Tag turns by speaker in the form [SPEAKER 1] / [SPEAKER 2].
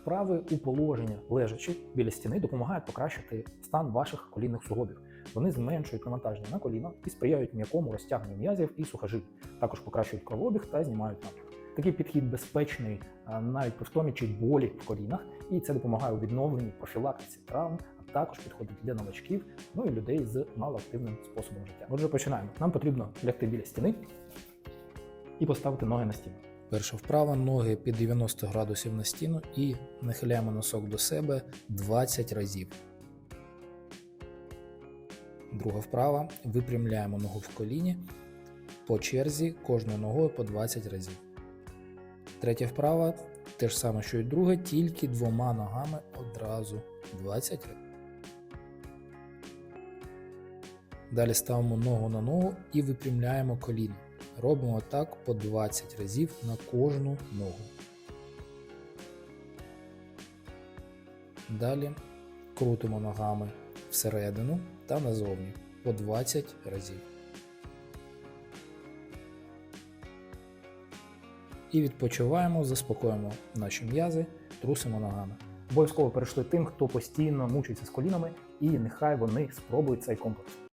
[SPEAKER 1] Вправи у положенні лежачи біля стіни допомагають покращити стан ваших колінних суглобів. Вони зменшують навантаження на коліна і сприяють м'якому розтягненню м'язів і сухожиль. Також покращують кровообіг та знімають напруг. Такий підхід безпечний навіть при втомі чи болі в колінах, і це допомагає у відновленні профілактиці травм, а також підходить для новачків, ну і людей з малоактивним способом життя. Отже, починаємо. Нам потрібно лягти біля стіни і поставити ноги на стіну.
[SPEAKER 2] Перша вправа ноги під 90 градусів на стіну і нахиляємо носок до себе 20 разів. Друга вправа випрямляємо ногу в коліні по черзі кожною ногою по 20 разів. Третя вправа те ж саме, що і друга, тільки двома ногами одразу 20 разів. Далі ставимо ногу на ногу і випрямляємо коліно. Робимо так по 20 разів на кожну ногу. Далі крутимо ногами всередину та назовні по 20 разів. І відпочиваємо, заспокоїмо наші м'язи, трусимо ногами.
[SPEAKER 1] Обов'язково перейшли тим, хто постійно мучиться з колінами, і нехай вони спробують цей комплекс.